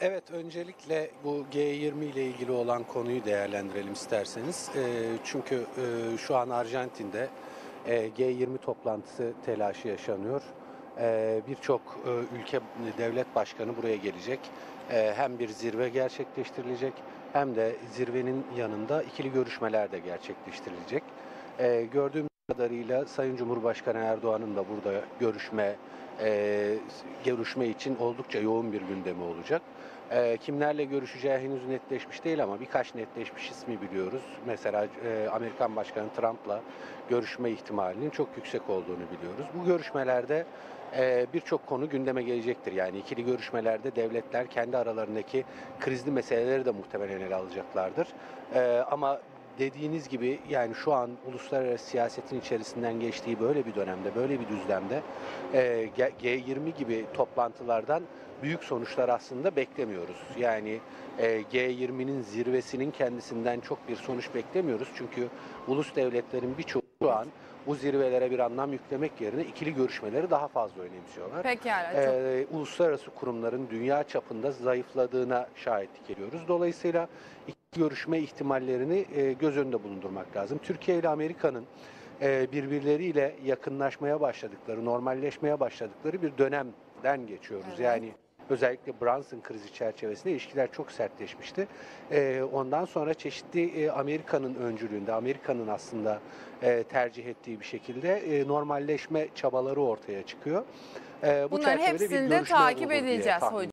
Evet, öncelikle bu G20 ile ilgili olan konuyu değerlendirelim isterseniz. E, çünkü e, şu an Arjantin'de e, G20 toplantısı telaşı yaşanıyor. E, Birçok e, ülke devlet başkanı buraya gelecek. E, hem bir zirve gerçekleştirilecek hem de zirvenin yanında ikili görüşmeler de gerçekleştirilecek. E, gördüğüm kadarıyla Sayın Cumhurbaşkanı Erdoğan'ın da burada görüşme e, görüşme için oldukça yoğun bir gündemi olacak. E, kimlerle görüşeceği henüz netleşmiş değil ama birkaç netleşmiş ismi biliyoruz. Mesela e, Amerikan Başkanı Trump'la görüşme ihtimalinin çok yüksek olduğunu biliyoruz. Bu görüşmelerde e, birçok konu gündeme gelecektir. Yani ikili görüşmelerde devletler kendi aralarındaki krizli meseleleri de muhtemelen ele alacaklardır. E, ama dediğiniz gibi yani şu an uluslararası siyasetin içerisinden geçtiği böyle bir dönemde, böyle bir düzlemde e, G- G20 gibi toplantılardan büyük sonuçlar aslında beklemiyoruz. Yani e, G20'nin zirvesinin kendisinden çok bir sonuç beklemiyoruz. Çünkü ulus devletlerin birçoğu şu an bu zirvelere bir anlam yüklemek yerine ikili görüşmeleri daha fazla önemsiyorlar. Pekala. Çok Ee, uluslararası kurumların dünya çapında zayıfladığına şahitlik ediyoruz. Dolayısıyla görüşme ihtimallerini e, göz önünde bulundurmak lazım. Türkiye ile Amerika'nın e, birbirleriyle yakınlaşmaya başladıkları, normalleşmeye başladıkları bir dönemden geçiyoruz. Evet. Yani özellikle Brunson krizi çerçevesinde ilişkiler çok sertleşmişti. E, ondan sonra çeşitli e, Amerika'nın öncülüğünde, Amerika'nın aslında e, tercih ettiği bir şekilde e, normalleşme çabaları ortaya çıkıyor. E, bu Bunların hepsini de takip edeceğiz hocam.